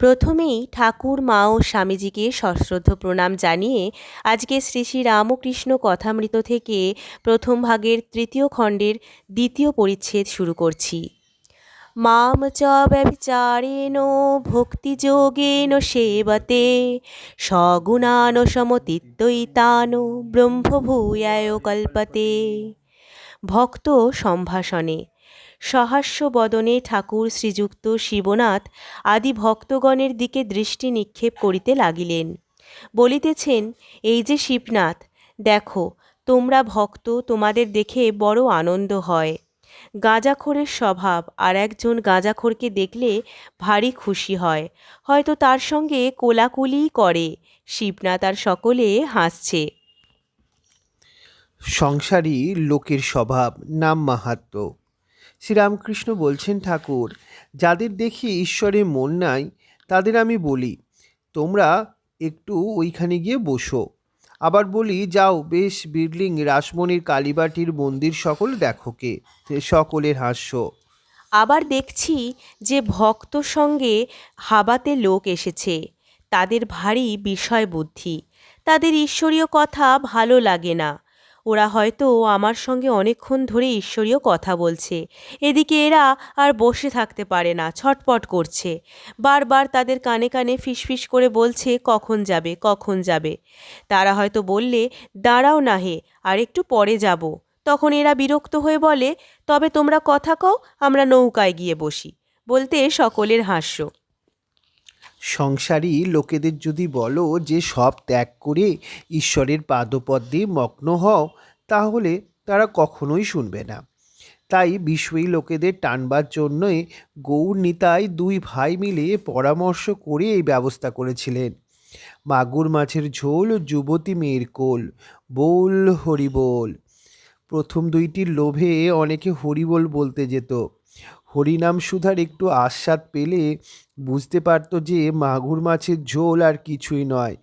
প্রথমেই ঠাকুর, মা ও স্বামীজিকে সশ্রদ্ধ প্রণাম জানিয়ে আজকে শ্রী শ্রী রামকৃষ্ণ কথামৃত থেকে প্রথম ভাগের তৃতীয় খণ্ডের দ্বিতীয় পরিচ্ছেদ শুরু করছি। মাম চ ব্যভিচারেণ ভক্তিযোগেন সেবতে সগুণান সমতিত্বইতান ব্রহ্মভূয়ায় কল্পতে। ভক্ত সম্ভাষণে সহাস্য বদনে ঠাকুর শ্রীযুক্ত শিবনাথ আদি ভক্তগণের দিকে দৃষ্টি নিক্ষেপ করিতে লাগিলেন। বলিতেছেন, এই যে শিবনাথ, দেখো, তোমরা ভক্ত, তোমাদের দেখে বড় আনন্দ হয়। গাঁজাখোরের স্বভাব, আর একজন গাঁজাখোরকে দেখলে ভারী খুশি হয়। হয়তো তার সঙ্গে কোলাকুলিই করে, শিবনাথ আর সকলে হাসছে। সংসারী লোকের স্বভাব, নাম মাহাত্ম শ্রীরামকৃষ্ণ বলছেন, ঠাকুর, যাদের দেখি ঈশ্বরে মন নাই, তাদের আমি বলি, তোমরা একটু ওইখানে গিয়ে বসো। আবার বলি, যাও, বেশ বিল্ডিং রাসমণির কালীবাটির মন্দির সকল দেখো কে সকলের হাস্য। আবার দেখছি যে ভক্ত সঙ্গে হাবাতে লোক এসেছে, তাদের ভারী বিষয় বুদ্ধি, তাদের ঈশ্বরীয় কথা ভালো লাগে না ওরা হয়তো আমার সঙ্গে অনেকক্ষণ ধরে ঈশ্বরীয় কথা বলছে। এদিকে এরা আর বসে থাকতে পারে না, ছটপট করছে। বারবার তাদের কানে কানে ফিসফিস করে বলছে, কখন যাবে কখন যাবে? তারা হয়তো বললে, দাঁড়াও না হে, আর একটু পরে যাব। তখন এরা বিরক্ত হয়ে বলে, তবে তোমরা কথা কও, আমরা নৌকায় গিয়ে বসি। বলতে সকলের হাস্য। সংসারী লোকেদের যদি বলো যে সব ত্যাগ করে ঈশ্বরের পাদপদ্মে মগ্ন হও, তাহলে তারা কখনোই শুনবে না। তাই বিষয়ী লোকেদের টানবার জন্যই গৌর নিতাই দুই ভাই মিলে পরামর্শ করে এই ব্যবস্থা করেছিলেন। মাগুর মাছের ঝোল, যুবতী মেয়ের কোল, বোল হরিবোল। প্রথম দুইটির লোভে অনেকে হরিবোল বলতে যেত। হরিনাম সুধার একটু আস্বাদ পেলে বুঝতে পারতো যে মাগুর মাছের ঝোল আর কিছুই নয়।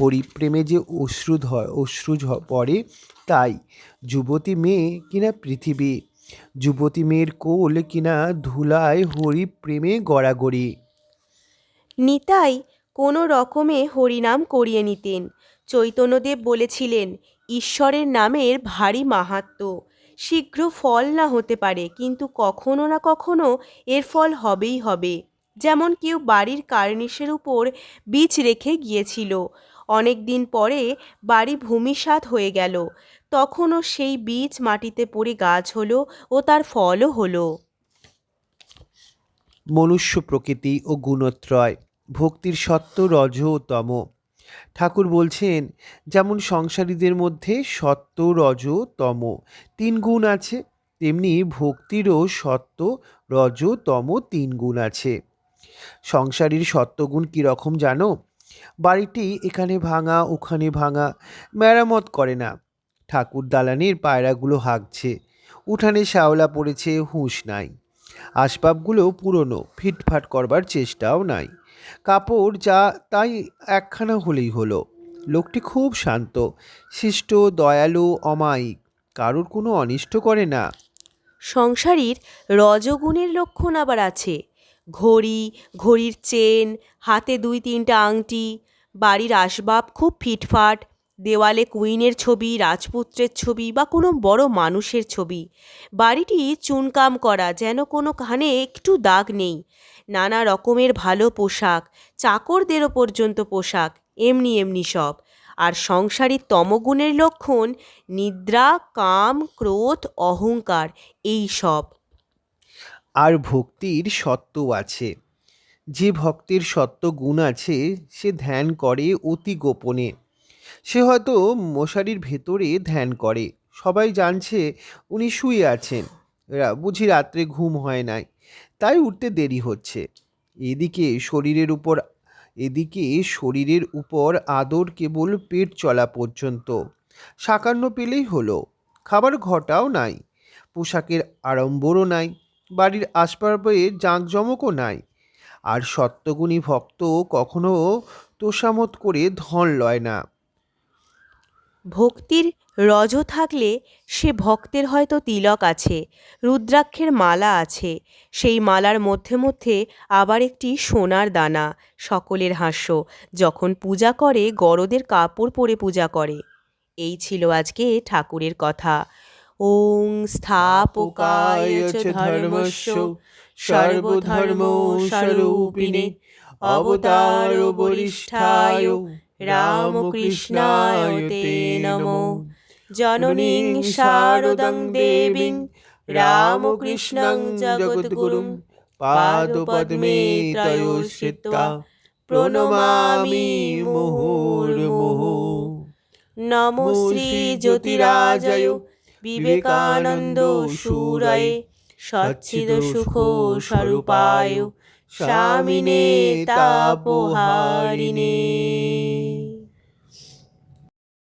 হরিপ্রেমে যে অশ্রু ধ- অশ্রু পড়ে তাই। যুবতী মেয়ে কিনা পৃথিবী, যুবতী মেয়ের কোল কিনা ধুলায় হরিপ্রেমে গড়াগড়ি। নিতাই কোনো রকমে হরিনাম করিয়ে নিতেন। চৈতন্যদেব বলেছিলেন, ঈশ্বরের নামের ভারী মাহাত্ম্য। শীঘ্র ফল না হতে পারে, কিন্তু কখনো না কখনো এর ফল হবেই হবে। যেমন কেউ বাড়ির কার্নিশের উপর বীজ রেখে গিয়েছিল। অনেক দিন পরে বাড়ি ভূমিসাৎ হয়ে গেল। তখনও সেই বীজ মাটিতে পড়ে গাছ হলো ও তার ফলও হলো। মনুষ্য প্রকৃতি ও গুণত্রয়, ভক্তির সত্য রজ তম ঠাকুর বলছেন, যেমন সংসারীদের মধ্যে সত্য, রজ, তম তিন গুণ আছে, তেমনি ভক্তিরও সত্য, রজ, তম তিন গুণ আছে। সংসারীর সত্যগুণ কীরকম জানো? বাড়িটি এখানে ভাঙা, ওখানে ভাঙা, মেরামত করে না। ঠাকুর দালানের পায়রাগুলো হাঁকছে, উঠানে শ্যাওলা পড়েছে, হুঁশ নাই। আসবাবগুলো পুরনো, ফিটফাট করবার চেষ্টাও নাই। কাপড় যা তাই একখানা হলেই হলো। লোকটি খুব শান্ত, শিষ্ট, দয়ালু, অমায়িক, কারোর কোনো অনিষ্ট করে না। সংসারীর রজগুণের লক্ষণ আবার আছে। ঘড়ি, ঘড়ির চেন, হাতে দুই তিনটা আংটি, বাড়ির আসবাব খুব ফিটফাট, দেওয়ালে কুইনের ছবি, রাজপুত্রের ছবি বা কোনো বড় মানুষের ছবি। বাড়িটি চুনকাম করা, যেন কোনো কানে একটু দাগ নেই। নানা রকমের ভালো পোশাক চাকরদেরও পর্যন্ত পোশাক, এমনি এমনি সব। আর সংসারীর তমগুণের লক্ষণ নিদ্রা, কাম, ক্রোধ, অহংকার, এই সব। আর ভক্তির সত্য আছে। যে ভক্তের সত্য গুণ আছে, সে ধ্যান করে অতি গোপনে। সে হয়তো মশারির ভেতরে ধ্যান করে। সবাই জানছে, উনি শুয়ে আছেন। বুঝি রাত্রে ঘুম হয় নাই। তাই উঠতে দেরি হচ্ছে। এদিকে শরীরের উপর, এদিকে শরীরের উপর আদর কেবল পেট চলা পর্যন্ত। সাকান্ন পেলেই হলো। খাবার ঘটাও নাই। পোশাকের আড়ম্বরও নাই। বাড়ির আসবাবে জাঁকজমকও নাই। আর সত্যগুণী ভক্ত কখনো তোষামত করে ধন লয় না। ভক্তির রজ থাকলে সে ভক্তের হয়তো তিলক আছে, রুদ্রাক্ষের মালা আছে, সেই মালার মধ্যে মধ্যে আবার একটি সোনার দানা, সকলের হাস্য, যখন পূজা করে গরদের কাপড় পরে পূজা করে। এই ছিল আজকে ঠাকুরের কথা। ওং স্থাপকায় অবতার বরিষ্ঠায় রামকৃষ্ণায় তে নমো। জননীং শারদং দেবীং রামকৃষ্ণং জগদ্গুরুং পাদপদ্মে ত্রয়োশ্রিতা প্রণমামি মুহুর্মুহু। নমো শ্রী জ্যোতিরাজয় বিবেকানন্দ সুরয়ে সচ্ছিদ সুখ স্বরূপায় স্বামিনে তাপহারিণে।